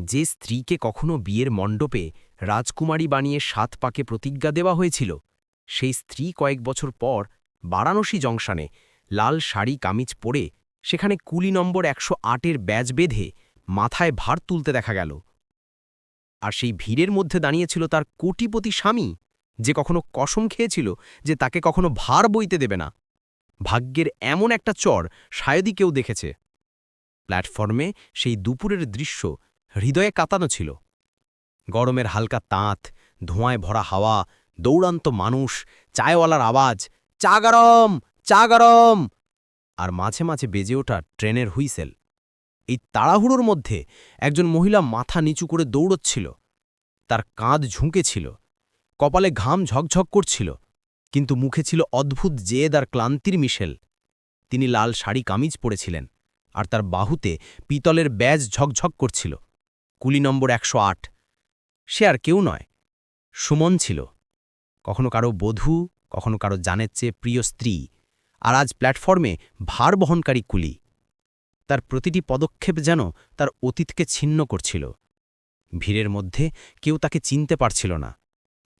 যে স্ত্রীকে কখনো বিয়ের মণ্ডপে রাজকুমারী বানিয়ে সাত পাকে প্রতিজ্ঞা দেওয়া হয়েছিল, সেই স্ত্রী কয়েক বছর পর বারাণসী জংশনে লাল শাড়ি কামিজ পরে সেখানে কুলি নম্বর একশো আটের ব্যাজ বেঁধে মাথায় ভার তুলতে দেখা গেল। আর সেই ভিড়ের মধ্যে দাঁড়িয়েছিল তার কোটিপতি স্বামী, যে কখনো কসম খেয়েছিল যে তাকে কখনো ভার বইতে দেবে না। ভাগ্যের এমন একটা চর শায়দি কেউ দেখেছে। প্ল্যাটফর্মে সেই দুপুরের দৃশ্য হৃদয়ে কাতানো ছিল। গরমের হালকা তাঁত, ধোঁয়ায় ভরা হাওয়া, দৌড়ান্ত মানুষ, চায়ওয়ালার আওয়াজ, চা গরম চা গরম! আর মাঝে মাঝে বেজে ওঠা ট্রেনের হুইসেল। এই তাড়াহুড়োর মধ্যে একজন মহিলা মাথা নিচু করে দৌড়চ্ছিল। তার কাঁধ ঝুঁকেছিল কপালে ঘাম ঝকঝক করছিল। কিন্তু মুখে ছিল অদ্ভুত জেদ আর ক্লান্তির মিশেল। তিনি লাল শাড়ি কামিজ পরেছিলেন আর তার বাহুতে পিতলের ব্যাজ ঝকঝক করছিল। কুলি নম্বর একশো আট। সে আর কেউ নয়, সুমন ছিল। কখনো কারও বধূ, কখনো কারও জানের চেয়ে প্রিয় স্ত্রী, আর আজ প্ল্যাটফর্মে ভার বহনকারী কুলি। তার প্রতিটি পদক্ষেপ যেন তার অতীতকে ছিন্ন করছিল। ভিড়ের মধ্যে কেউ তাকে চিনতে পারছিল না।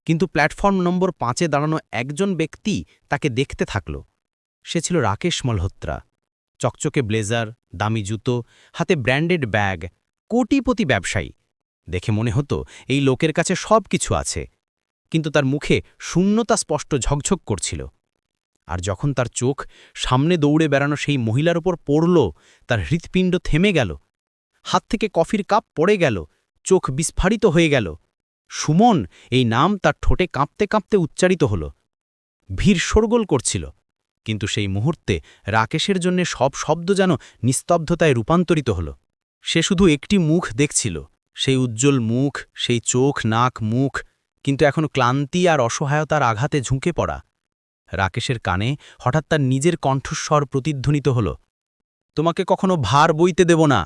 কিন্তু প্ল্যাটফর্ম নম্বর পাঁচে দাঁড়ানো একজন ব্যক্তি তাকে দেখতে থাকল। সে ছিল রাকেশ মলহোত্রা। চকচকে ব্লেজার, দামি জুতো, হাতে ব্র্যান্ডেড ব্যাগ কোটিপতি ব্যবসায়ী। দেখে মনে হতো এই লোকের কাছে সব কিছু আছে। কিন্তু তার মুখে শূন্যতা স্পষ্ট ঝকঝক করছিল। আর যখন তার চোখ সামনে দৌড়ে বেড়ানো সেই মহিলার ওপর পড়ল, তার হৃৎপিণ্ড থেমে গেল। হাত থেকে কফির কাপ পড়ে গেল, চোখ বিস্ফারিত হয়ে গেল। সুমন এই নাম তার ঠোঁটে কাঁপতে কাঁপতে উচ্চারিত হল। ভিড় শোরগোল করছিল, কিন্তু সেই মুহূর্তে রাকেশের জন্য সব শব্দ যেন নিস্তব্ধতায় রূপান্তরিত হল। সে শুধু একটি মুখ দেখছিল, সেই উজ্জ্বল মুখ, সেই চোখ, নাক, মুখ, কিন্তু এখন ক্লান্তি আর অসহায়তার আঘাতে ঝুঁকে পড়া। রাকেশের কানে হঠাৎ তার নিজের কণ্ঠস্বর প্রতিধ্বনিত হল, তোমাকে কখনো ভার বইতে দেব না,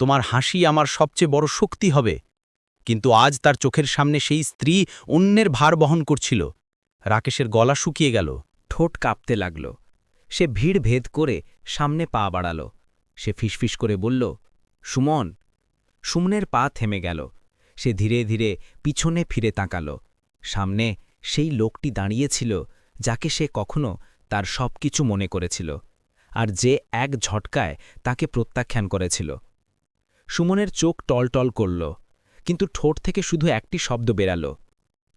তোমার হাসি আমার সবচেয়ে বড় শক্তি হবে। কিন্তু আজ তার চোখের সামনে সেই স্ত্রী অন্যের ভার বহন করছিল। রাকেশের গলা শুকিয়ে গেল, ঠোঁট কাঁপতে লাগল। সে ভিড় ভেদ করে সামনে পা বাড়াল। সে ফিসফিস করে বলল সুমন। সুমনের পা থেমে গেল। সে ধীরে ধীরে পিছনে ফিরে তাকাল। সামনে সেই লোকটি দাঁড়িয়েছিল যাকে সে কখনো তার সব কিছু মনে করেছিল আর যে এক ঝটকায় তাকে প্রত্যাখ্যান করেছিল। সুমনের চোখ টলটল করল, কিন্তু ঠোঁট থেকে শুধু একটি শব্দ বেরাল,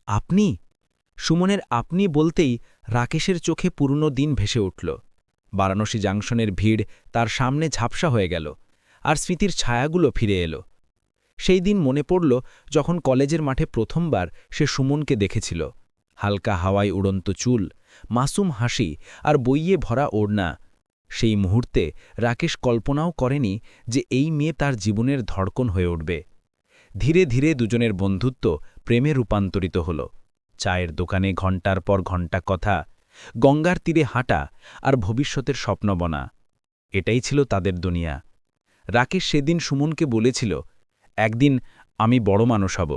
আপনি? সুমনের আপনি বলতেই রাকেশের চোখে পুরনো দিন ভেসে উঠল। বারাণসী জাংশনের ভিড় তার সামনে ঝাপসা হয়ে গেল। আর স্মৃতির ছায়াগুলো ফিরে এলো। সেই দিন মনে পড়ল যখন কলেজের মাঠে প্রথমবার সে সুমনকে দেখেছিল। হালকা হাওয়ায় উড়ন্ত চুল, মাসুম হাসি আর বইয়ে ভরা ওড়না। সেই মুহূর্তে রাকেশ কল্পনাও করেনি যে এই মেয়ে তার জীবনের ধড়কন হয়ে উঠবে। ধীরে ধীরে দুজনের বন্ধুত্ব প্রেমে রূপান্তরিত হল। চায়ের দোকানে ঘণ্টার পর ঘণ্টা কথা, গঙ্গার তীরে হাঁটা আর ভবিষ্যতের স্বপ্নবনা। এটাই ছিল তাদের দুনিয়া। রাকেশ সেদিন সুমনকে বলেছিল, একদিন আমি বড় মানুষ হব,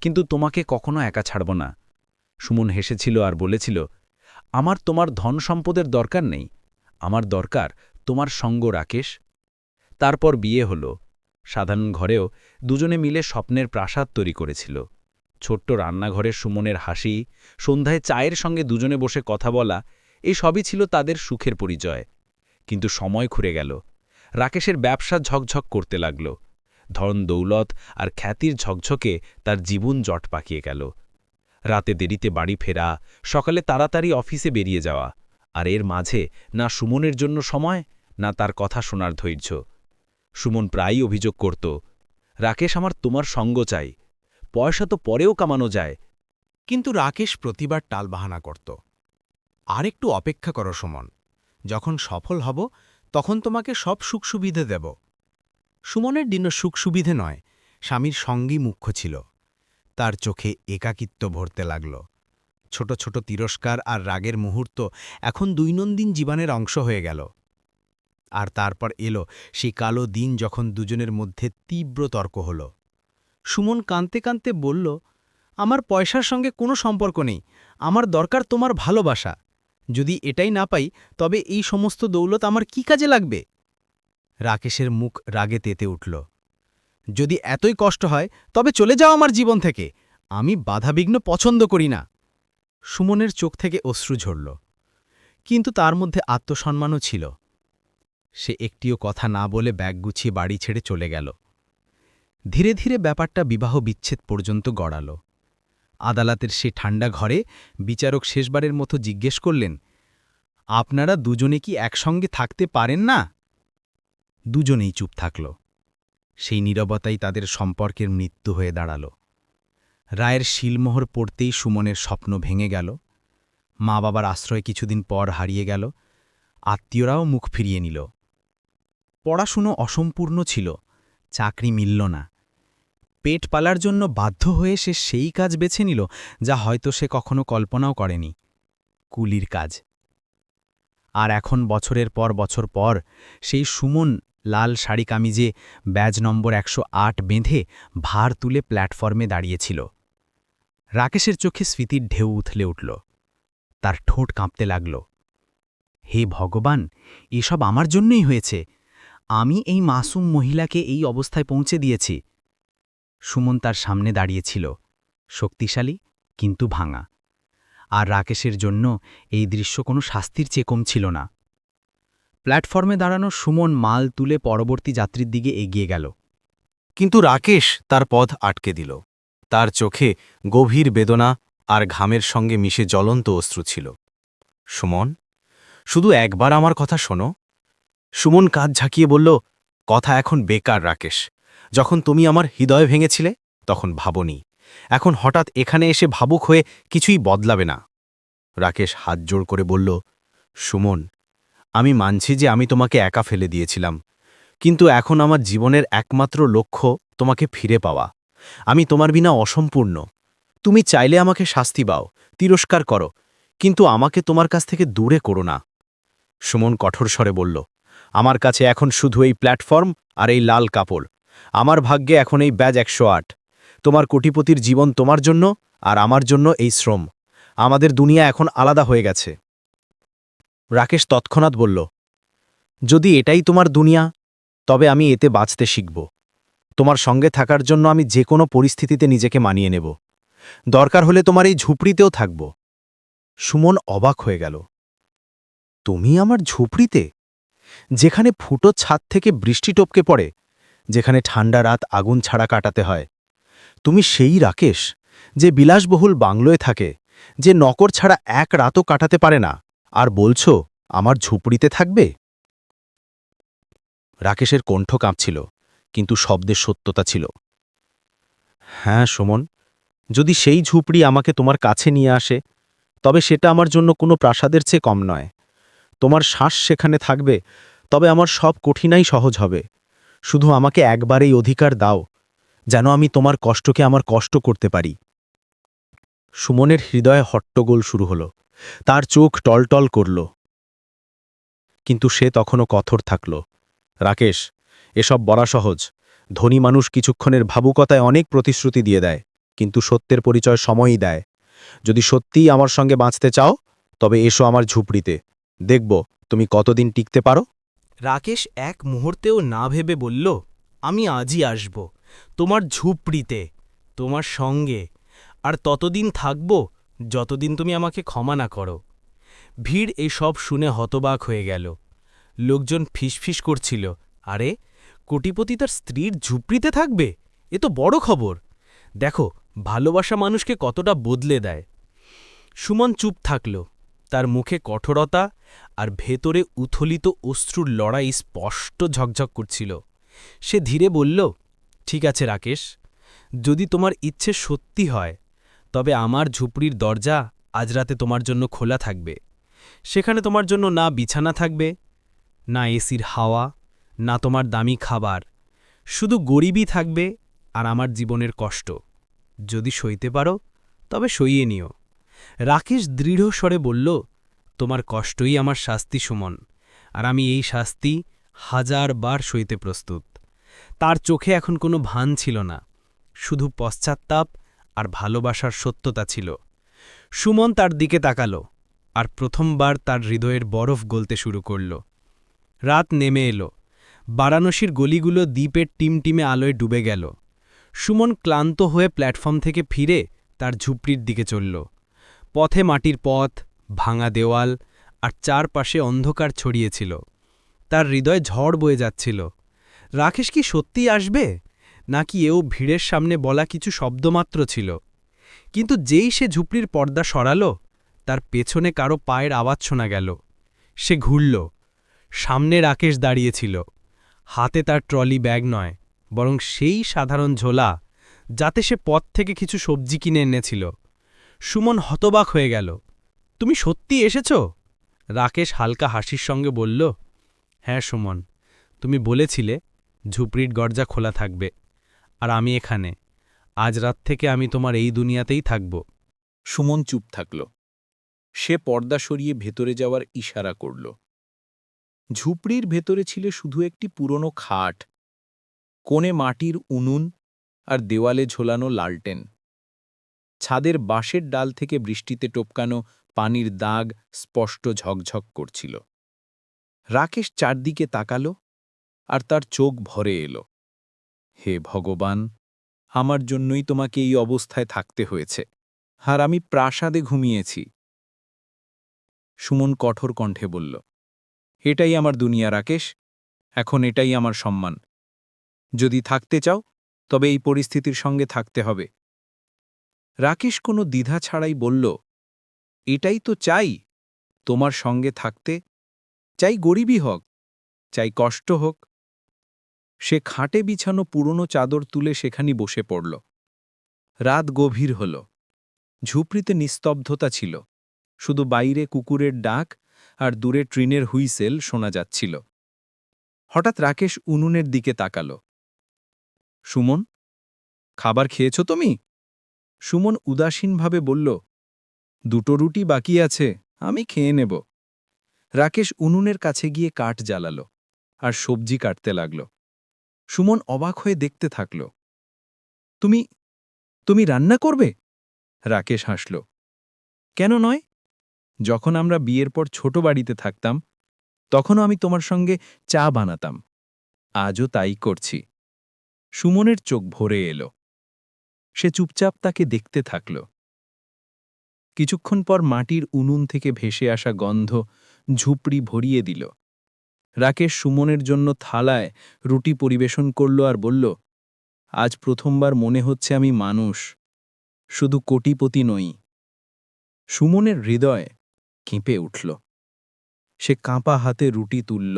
কিন্তু তোমাকে কখনো একা ছাড়ব না। সুমন হেসেছিল আর বলেছিল, আমার তোমার ধন সম্পদের দরকার নেই। আমার দরকার তোমার সঙ্গ, রাকেশ। তারপর বিয়ে হল। সাধারণ ঘরেও দুজনে মিলে স্বপ্নের প্রাসাদ তৈরি করেছিল। ছোট্ট রান্নাঘরে সুমনের হাসি, সন্ধ্যায় চায়ের সঙ্গে দুজনে বসে কথা বলা এই সবই ছিল তাদের সুখের পরিচয়। কিন্তু সময় খুঁড়ে গেল। রাকেশের ব্যবসা ঝকঝক করতে লাগল। ধন দৌলত আর খ্যাতির ঝকঝকে তার জীবন জট পাকিয়ে গেল। রাতে দেরিতে বাড়ি ফেরা, সকালে তাড়াতাড়ি অফিসে বেরিয়ে যাওয়া, আর এর মাঝে না সুমনের জন্য সময়, না তার কথা শোনার ধৈর্য। সুমন প্রায়ই অভিযোগ করত, রাকেশ আমার তোমার সঙ্গ চাই, পয়সা তো পরেও কামানো যায়। কিন্তু রাকেশ প্রতিবার টালবাহানা করত, আর একটু অপেক্ষা করো সুমন, যখন সফল হব তখন তোমাকে সব সুখ সুবিধে দেব। সুমনের দিনও সুখ সুবিধে নয়, স্বামীর সঙ্গী মুখ্য ছিল। তার চোখে একাকিত্ব ভরতে লাগল। ছোট ছোট তিরস্কার আর রাগের মুহূর্ত এখন দৈনন্দিন জীবনের অংশ হয়ে গেল। আর তারপর এলো সেই কালো দিন যখন দুজনের মধ্যে তীব্র তর্ক হল। সুমন কাঁদতে কাঁদতে বলল, আমার পয়সার সঙ্গে কোনো সম্পর্ক নেই। আমার দরকার তোমার ভালোবাসা। যদি এটাই না পাই, তবে এই সমস্ত দৌলত আমার কি কাজে লাগবে? রাকেশের মুখ রাগে তেতে উঠল। যদি এতই কষ্ট হয়, তবে চলে যাও আমার জীবন থেকে। আমি বাধাবিঘ্ন পছন্দ করি না। সুমনের চোখ থেকে অশ্রু ঝরল। কিন্তু তার মধ্যে আত্মসম্মানও ছিল। সে একটিও কথা না বলে ব্যাগ গুছিয়ে বাড়ি ছেড়ে চলে গেল। ধীরে ধীরে ব্যাপারটা বিবাহ বিচ্ছেদ পর্যন্ত গড়াল। আদালতের সে ঠান্ডা ঘরে বিচারক শেষবারের মতো জিজ্ঞেস করলেন, আপনারা দুজনে কি একসঙ্গে থাকতে পারেন না? দুজনেই চুপ থাকল। সেই নীরবতাই তাদের সম্পর্কের মৃত্যু হয়ে দাঁড়াল। রায়ের শিলমোহর পড়তেই সুমনের স্বপ্ন ভেঙে গেল। মা বাবার আশ্রয় কিছুদিন পর হারিয়ে গেল। আত্মীয়রাও মুখ ফিরিয়ে নিল। পড়াশুনো অসম্পূর্ণ ছিল, চাকরি মিলল না। পেট পালার জন্য বাধ্য হয়ে সে সেই কাজ বেছে নিল, যা হয়তো সে কখনো কল্পনাও করেনি। কুলির কাজ। আর এখন বছরের পর বছর পর সেই সুমন লাল শাড়ি কামিজে ব্যাজ নম্বর একশো আট বেঁধে ভার তুলে প্ল্যাটফর্মে দাঁড়িয়েছিল। রাকেশের চোখে স্মৃতির ঢেউ উথলে উঠল। তার ঠোঁট কাঁপতে লাগল। হে ভগবান, এসব আমার জন্যই হয়েছে। আমি এই মাসুম মহিলাকে এই অবস্থায় পৌঁছে দিয়েছি। সুমন তার সামনে দাঁড়িয়েছিল, শক্তিশালী কিন্তু ভাঙা। আর রাকেশের জন্য এই দৃশ্য কোনো শাস্তির চেয়ে কম ছিল না। প্ল্যাটফর্মে দাঁড়ানো সুমন মাল তুলে পরবর্তী যাত্রীর দিকে এগিয়ে গেল। কিন্তু রাকেশ তার পথ আটকে দিল। তার চোখে গভীর বেদনা আর ঘামের সঙ্গে মিশে জ্বলন্ত অশ্রু ছিল। সুমন, শুধু একবার আমার কথা শোনো। সুমন কাজ ঝাঁকিয়ে বলল, কথা এখন বেকার, রাকেশ। যখন তুমি আমার হৃদয় ভেঙেছিলে, তখন ভাবনি। এখন হঠাৎ এখানে এসে ভাবুক হয়ে কিছুই বদলাবে না। রাকেশ হাত জোড় করে বলল, সুমন, আমি মানছি যে আমি তোমাকে একা ফেলে দিয়েছিলাম, কিন্তু এখন আমার জীবনের একমাত্র লক্ষ্য তোমাকে ফিরে পাওয়া। আমি তোমার বিনা অসম্পূর্ণ। তুমি চাইলে আমাকে শাস্তি পাও, তিরস্কার করো, কিন্তু আমাকে তোমার কাছ থেকে দূরে করো না। সুমন কঠোর স্বরে বলল, আমার কাছে এখন শুধু এই প্ল্যাটফর্ম আর এই লাল কাপড়। আমার ভাগ্যে এখন এই ব্যাজ একশো আট। তোমার কোটিপতির জীবন তোমার জন্য আর আমার জন্য এই শ্রম। আমাদের দুনিয়া এখন আলাদা হয়ে গেছে। রাকেশ তৎক্ষণাৎ বলল, যদি এটাই তোমার দুনিয়া, তবে আমি এতে বাঁচতে শিখব। তোমার সঙ্গে থাকার জন্য আমি যে কোনো পরিস্থিতিতে নিজেকে মানিয়ে নেব। দরকার হলে তোমার এই ঝুপড়িতেও থাকব। সুমন অবাক হয়ে গেল, তুমি আমার ঝুপড়িতে? যেখানে ফুটো ছাদ থেকে বৃষ্টি টপকে পড়ে যেখানে ঠান্ডা রাত আগুন ছাড়া কাটাতে হয়। তুমি সেই রাকেশ, যে বিলাসবহুল বাংলোয় থাকে, যে নকর ছাড়া এক রাতও কাটাতে পারে না। আর বলছো, আমার ঝুপড়িতে থাকবে? রাকেশের কণ্ঠ কাঁপছিল, কিন্তু শব্দের সত্যতা ছিল। হ্যাঁ সুমন, যদি সেই ঝুপড়ি আমাকে তোমার কাছে নিয়ে আসে, তবে সেটা আমার জন্য কোনো প্রাসাদের চেয়ে কম নয়। তোমার শ্বাস সেখানে থাকবে, তবে আমার সব কঠিনাই সহজ হবে। শুধু আমাকে একবার এই অধিকার দাও, যেন আমি তোমার কষ্টকে আমার কষ্ট করতে পারি। সুমনের হৃদয়ে হট্টগোল শুরু হলো, তার চোখ টলটল করল। কিন্তু সে তখনও কঠোর থাকল। রাকেশ, এসব বলা সহজ। ধনী মানুষ কিছুক্ষণের ভাবুকতায় অনেক প্রতিশ্রুতি দিয়ে দেয়, কিন্তু সত্যের পরিচয় সময়ই দেয়। যদি সত্যিই আমার সঙ্গে বাঁচতে চাও, তবে এসো আমার ঝুপড়িতে। দেখব তুমি কতদিন টিকতে পারো। রাকেশ এক মুহূর্তেও না ভেবে বলল, আমি আজই আসব, তোমার ঝুপড়িতে, তোমার সঙ্গে, আর ততদিন থাকব যতদিন তুমি আমাকে ক্ষমা না করো। ভিড় এই সব শুনে হতবাক হয়ে গেল। লোকজন ফিসফিস করছিল, আরে, কোটিপতি তার স্ত্রীর ঝুপড়িতে থাকবে? এ তো বড় খবর। দেখো, ভালোবাসা মানুষকে কতটা বদলে দেয়। সুমন চুপ থাকল। তার মুখে কঠোরতা আর ভেতরে উথলিত অশ্রুর লড়াই স্পষ্ট ঝকঝক করছিল। সে ধীরে বলল, ঠিক আছে, রাকেশ, যদি তোমার ইচ্ছে সত্যি হয়, তবে আমার ঝুপড়ির দরজা আজ রাতে তোমার জন্য খোলা থাকবে। সেখানে তোমার জন্য না বিছানা থাকবে, না এসির হাওয়া, না তোমার দামি খাবার। শুধু গরিবই থাকবে আর আমার জীবনের কষ্ট। যদি সইতে পারো, তবে সইয়ে নিও। রাকেশ দৃঢ় স্বরে বলল, তোমার কষ্টই আমার শাস্তি, সুমন। আর আমি এই শাস্তি হাজার বার সইতে প্রস্তুত। তার চোখে এখন কোনো ভান ছিল না। শুধু পশ্চাত্তাপ আর ভালোবাসার সত্যতা ছিল। সুমন তার দিকে তাকালো আর প্রথমবার তার হৃদয়ের বরফ গলতে শুরু করল। রাত নেমে এলো। বারাণসীর গলিগুলো দ্বীপের টিমটিমে আলোয় ডুবে গেল। সুমন ক্লান্ত হয়ে প্ল্যাটফর্ম থেকে ফিরে তার ঝুপড়ির দিকে চলল। পথে মাটির পথ, ভাঙা দেওয়াল আর চারপাশে অন্ধকার ছড়িয়েছিল। তার হৃদয় ঝড় বয়ে যাচ্ছিল। রাকেশ কি সত্যিই আসবে? নাকি এও ভিড়ের সামনে বলা কিছু শব্দমাত্র ছিল? কিন্তু যেই সে ঝুপড়ির পর্দা সরাল, তার পেছনে কারও পায়ের আওয়াজ শোনা গেল। সে ঘুরল। সামনে রাকেশ দাঁড়িয়েছিল। হাতে তার ট্রলি ব্যাগ নয়, বরং সেই সাধারণ ঝোলা, যাতে সে পথ থেকে কিছু সবজি কিনে এনেছিল। সুমন হতবাক হয়ে গেল। তুমি সত্যি এসেছ? রাকেশ হালকা হাসির সঙ্গে বলল হ্যাঁ সুমন, তুমি বলেছিলে ঝুপড়ির দরজা খোলা থাকবে, আর আমি এখানে। আজ রাত থেকে আমি তোমার এই দুনিয়াতেই থাকব। সুমন চুপ থাকল। সে পর্দা সরিয়ে ভেতরে যাওয়ার ইশারা করল। ঝুপড়ির ভেতরে ছিল শুধু একটি পুরনো খাট। কোণে মাটির উনুন আর দেওয়ালে ঝোলানো লালটেন। ছাদের বাঁশের ডাল থেকে বৃষ্টিতে টপকানো পানির দাগ স্পষ্ট ঝকঝক করছিল। রাকেশ চারদিকে তাকালো আর তার চোখ ভরে এলো। হে ভগবান, আমার জন্যই তোমাকে এই অবস্থায় থাকতে হয়েছে আর আমি প্রাসাদে ঘুমিয়েছি। সুমন কঠোর কণ্ঠে বলল, এটাই আমার দুনিয়া রাকেশ, এখন এটাই আমার সম্মান। যদি থাকতে চাও, তবে এই পরিস্থিতির সঙ্গে থাকতে হবে। রাকেশ কোনো দ্বিধা ছাড়াই বলল, এটাই তো চাই, তোমার সঙ্গে থাকতে। চাই গরিবই হোক, চাই কষ্ট হোক। সে খাটে বিছানো পুরনো চাদর তুলে সেখানে বসে পড়ল। রাত গভীর হল। ঝুপড়িতে নিস্তব্ধতা ছিল। শুধু বাইরে কুকুরের ডাক আর দূরে ট্রেনের হুইসেল শোনা যাচ্ছিল। হঠাৎ রাকেশ উনুনের দিকে তাকাল। সুমন, খাবার খেয়েছ তুমি? সুমন উদাসীনভাবে বলল, দুটো রুটি বাকি আছে, আমি খেয়ে নেব। রাকেশ উনুনের কাছে গিয়ে কাঠ জ্বালাল আর সবজি কাটতে লাগল। সুমন অবাক হয়ে দেখতে থাকল, তুমি তুমি রান্না করবে? রাকেশ হাসল, কেন নয়? যখন আমরা বিয়ের পর ছোট বাড়িতে থাকতাম, তখনও আমি তোমার সঙ্গে চা বানাতাম। আজও তাই করছি। সুমনের চোখ ভরে এলো। সে চুপচাপ তাকে দেখতে থাকল। কিছুক্ষণ পর মাটির উনুন থেকে ভেসে আসা গন্ধ ঝুপড়ি ভরিয়ে দিল। রাকেশ সুমনের জন্য থালায় রুটি পরিবেশন করল আর বলল, আজ প্রথমবার মনে হচ্ছে আমি মানুষ। শুধু কোটিপতি নই। সুমনের হৃদয় কেঁপে উঠল। সে কাঁপা হাতে রুটি তুলল,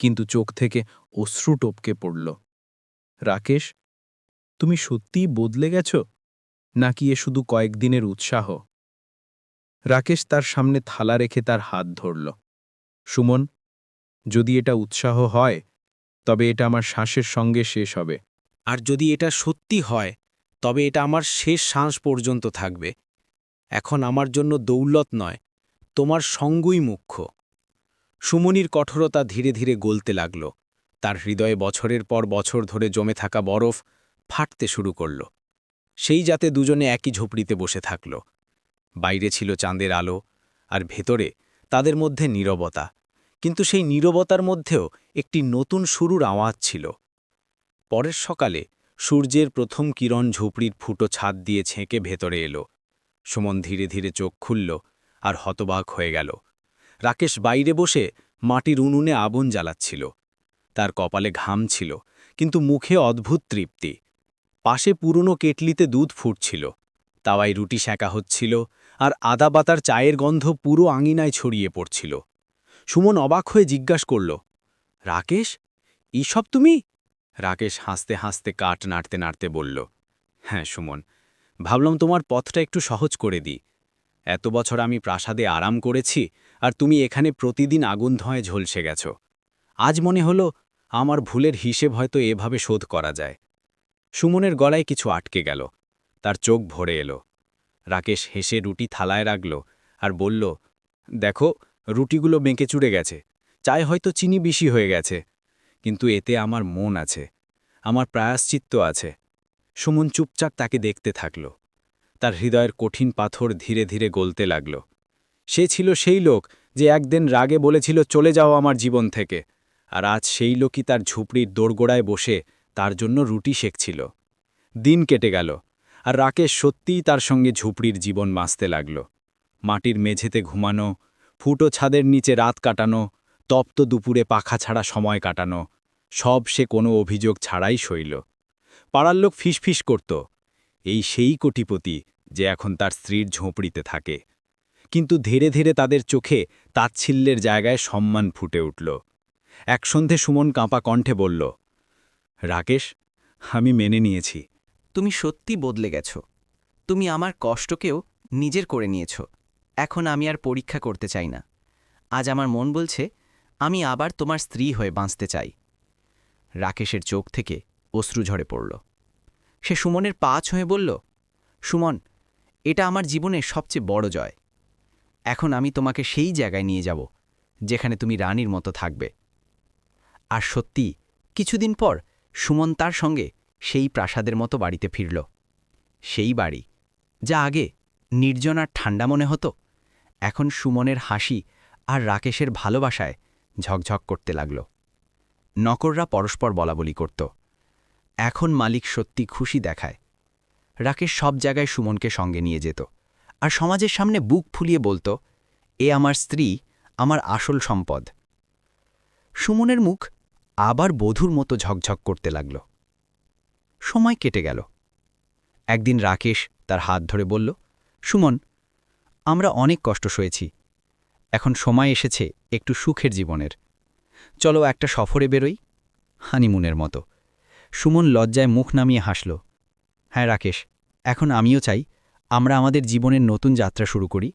কিন্তু চোখ থেকে অশ্রু টপকে পড়ল। রাকেশ তুমি সত্যিই বদলে গেছ? নাকি এ শুধু কয়েকদিনের উৎসাহ? রাকেশ তার সামনে থালা রেখে তার হাত ধরল। সুমন, যদি এটা উৎসাহ হয়, তবে এটা আমার শ্বাসের সঙ্গে শেষ হবে। আর যদি এটা সত্যি হয়, তবে এটা আমার শেষ শ্বাস পর্যন্ত থাকবে। এখন আমার জন্য দৌলত নয়, তোমার সঙ্গই মুখ্য। সুমনির কঠোরতা ধীরে ধীরে গলতে লাগল। তার হৃদয়ে বছরের পর বছর ধরে জমে থাকা বরফ ফাটতে শুরু করল। সেই যাতে দুজনে একই ঝুপড়িতে বসে থাকল। বাইরে ছিল চাঁদের আলো, আর ভেতরে তাদের মধ্যে নীরবতা। কিন্তু সেই নীরবতার মধ্যেও একটি নতুন শুরুর আওয়াজ ছিল। পরের সকালে সূর্যের প্রথম কিরণ ঝুপড়ির ফুটো ছাদ দিয়ে ছেঁকে ভেতরে এলো। সুমন ধীরে ধীরে চোখ খুলল আর হতবাক হয়ে গেল। রাকেশ বাইরে বসে মাটির উনুনে আগুন জ্বালাচ্ছিল। তার কপালে ঘাম ছিল, কিন্তু মুখে অদ্ভুত তৃপ্তি। পাশে পুরনো কেটলিতে দুধ ফুটছিল। তাওয়ায় রুটি সেঁকা হচ্ছিল আর আদা বাতার চায়ের গন্ধ পুরো আঙিনায় ছড়িয়ে পড়ছিল। সুমন অবাক হয়ে জিজ্ঞাসা করল, রাকেশ এইসব তুমি? রাকেশ হাসতে হাসতে কাঠ নাড়তে নাড়তে বলল হ্যাঁ সুমন, ভাবলাম তোমার পথটা একটু সহজ করে দিই। এত বছর আমি প্রাসাদে আরাম করেছি আর তুমি এখানে প্রতিদিন আগুন ধোঁয়ে ঝলসে গেছ। আজ মনে হলো আমার ভুলের হিসেব হয়তো এভাবে শোধ করা যায়। সুমনের গলায় কিছু আটকে গেল। তার চোখ ভরে এলো। রাকেশ হেসে রুটি থালায় রাখল আর বলল, দেখো, রুটিগুলো বেঁকে চুড়ে গেছে। চায় হয়তো চিনি বেশি হয়ে গেছে। কিন্তু এতে আমার মন আছে। আমার প্রায়শ্চিত্ত আছে। সুমন চুপচাপ তাকে দেখতে থাকল। তার হৃদয়ের কঠিন পাথর ধীরে ধীরে গলতে লাগল। সে ছিল সেই লোক যে একদিন রাগে বলেছিল, চলে যাও আমার জীবন থেকে। আর আজ সেই লোকই তার ঝুপড়ির দোরগোড়ায় বসে তার জন্য রুটি শেখছিল দিন কেটে গেল, আর রাকেশ সত্যিই তার সঙ্গে ঝুপড়ির জীবন বাঁচতে লাগল। মাটির মেঝেতে ঘুমানো, ফুটো ছাদের নিচে রাত কাটানো, তপ্ত দুপুরে পাখা ছাড়া সময় কাটানো, সব সে কোনো অভিযোগ ছাড়াই সইল। পাড়ার লোক ফিসফিস করত, এই সেই কোটিপতি যে এখন তার স্ত্রীর ঝোঁপড়িতে থাকে। কিন্তু ধীরে ধীরে তাদের চোখে তাচ্ছিল্যের জায়গায় সম্মান ফুটে উঠল। এক সন্ধে সুমন কাঁপা কণ্ঠে বলল রাকেশ, আমি মেনে নিয়েছি। তুমি সত্যি বদলে গেছ। তুমি আমার কষ্টকেও নিজের করে নিয়েছ। এখন আমি আর পরীক্ষা করতে চাই না। আজ আমার মন বলছে, আমি আবার তোমার স্ত্রী হয়ে বাঁচতে চাই। রাকেশের চোখ থেকে অশ্রু ঝরে পড়ল। সে সুমনের পা ছুঁয়ে বলল, সুমন, এটা আমার জীবনের সবচেয়ে বড় জয়। এখন আমি তোমাকে সেই জায়গায় নিয়ে যাব, যেখানে তুমি রানীর মতো থাকবে। আর সত্যি, কিছুদিন পর সুমন তার সঙ্গে সেই প্রাসাদের মতো বাড়িতে ফিরল। সেই বাড়ি, যা আগে নির্জন আর ঠান্ডা মনে হতো, এখন সুমনের হাসি আর রাকেশের ভালোবাসায় ঝকঝক করতে লাগল। নকররা পরস্পর বলাবলি করত। এখন মালিক সত্যি খুশি দেখায়। রাকেশ সব জায়গায় সুমনকে সঙ্গে নিয়ে যেত আর সমাজের সামনে বুক ফুলিয়ে বলতো, এ আমার স্ত্রী, আমার আসল সম্পদ। সুমনের মুখ আবার বধুর মতো ঝকঝক করতে লাগল। সময় কেটে গেল। একদিন রাকেশ তার হাত ধরে বলল, সুমন, আমরা অনেক কষ্ট সয়েছি। এখন সময় এসেছে একটু সুখের জীবনের। চলো একটা সফরে বেরোই, হানিমুনের মতো। সুমন লজ্জায় মুখ নামিয়ে হাসল হ্যাঁ রাকেশ, এখন আমিও চাই আমরা আমাদের জীবনের নতুন যাত্রা শুরু করি।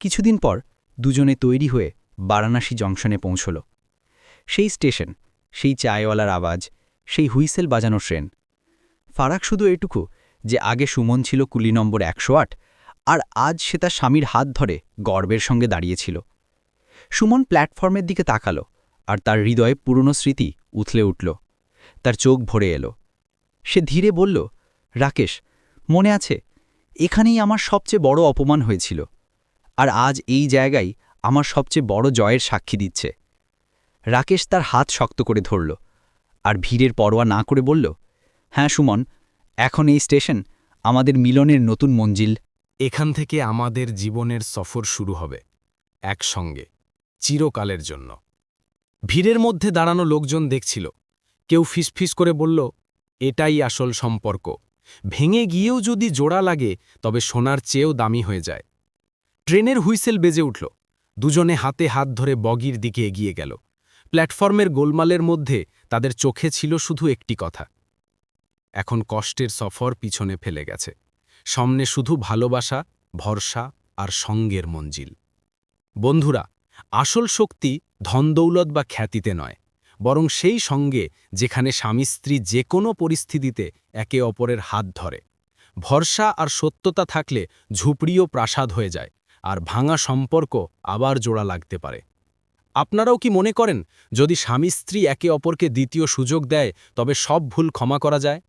কিছুদিন পর দুজনে তৈরি হয়ে বারাণসী জংশনে পৌঁছল। সেই স্টেশন, সেই চায়ওয়ালার আওয়াজ, সেই হুইসেল বাজানো ট্রেন। ফারাক শুধু এটুকু যে আগে সুমন ছিল কুলি নম্বর একশো আট, আর আজ সে তার স্বামীর হাত ধরে গর্বের সঙ্গে দাঁড়িয়েছিল। সুমন প্ল্যাটফর্মের দিকে তাকালো, আর তার হৃদয়ে পুরনো স্মৃতি উথলে উঠল। তার চোখ ভরে এলো। সে ধীরে বলল, রাকেশ, মনে আছে, এখানেই আমার সবচেয়ে বড় অপমান হয়েছিল, আর আজ এই জায়গায় আমার সবচেয়ে বড় জয়ের সাক্ষী দিচ্ছে। রাকেশ তার হাত শক্ত করে ধরল আর ভিড়ের পরোয়া না করে বলল হ্যাঁ সুমন, এখন এই স্টেশন আমাদের মিলনের নতুন মঞ্জিল। এখান থেকে আমাদের জীবনের সফর শুরু হবে একসঙ্গে, চিরকালের জন্য ভিড়ের মধ্যে দাঁড়ানো লোকজন দেখছিল। কেউ ফিসফিস করে বলল, এটাই আসল সম্পর্ক। ভেঙে গিয়েও যদি জোড়া লাগে, তবে সোনার চেয়েও দামি হয়ে যায় ট্রেনের হুইসেল বেজে উঠল। দুজনে হাতে হাত ধরে বগির দিকে এগিয়ে গেল। প্ল্যাটফর্মের গোলমালের মধ্যে তাদের চোখে ছিল শুধু একটি কথা। এখন কষ্টের সফর পিছনে ফেলে গেছে। সামনে শুধু ভালোবাসা, ভরসা আর সঙ্গের মঞ্জিল। বন্ধুরা, আসল শক্তি ধনদৌলত বা খ্যাতিতে নয়, বরং সেই সঙ্গে যেখানে স্বামী স্ত্রী যে কোনো পরিস্থিতিতে একে অপরের হাত ধরে। ভরসা আর সত্যতা থাকলে ঝুপড়িও প্রাসাদ হয়ে যায়, আর ভাঙা সম্পর্ক আবার জোড়া লাগতে পারে। আপনারাও কি মনে করেন, যদি স্বামী স্ত্রী একে অপরকে দ্বিতীয় সুযোগ দেয়, তবে সব ভুল ক্ষমা করা যায়?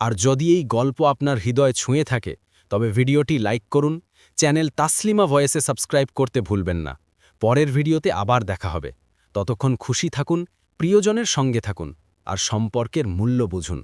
আর যদি এই গল্প আপনার হৃদয় ছুঁয়ে থাকে, তবে ভিডিওটি লাইক করুন, চ্যানেল তাসলিমা ভয়েসে সাবস্ক্রাইব করতে ভুলবেন না। পরের ভিডিওতে আবার দেখা হবে। ততক্ষণ খুশি থাকুন, প্রিয়জনের সঙ্গে থাকুন, আর সম্পর্কের মূল্য বুঝুন।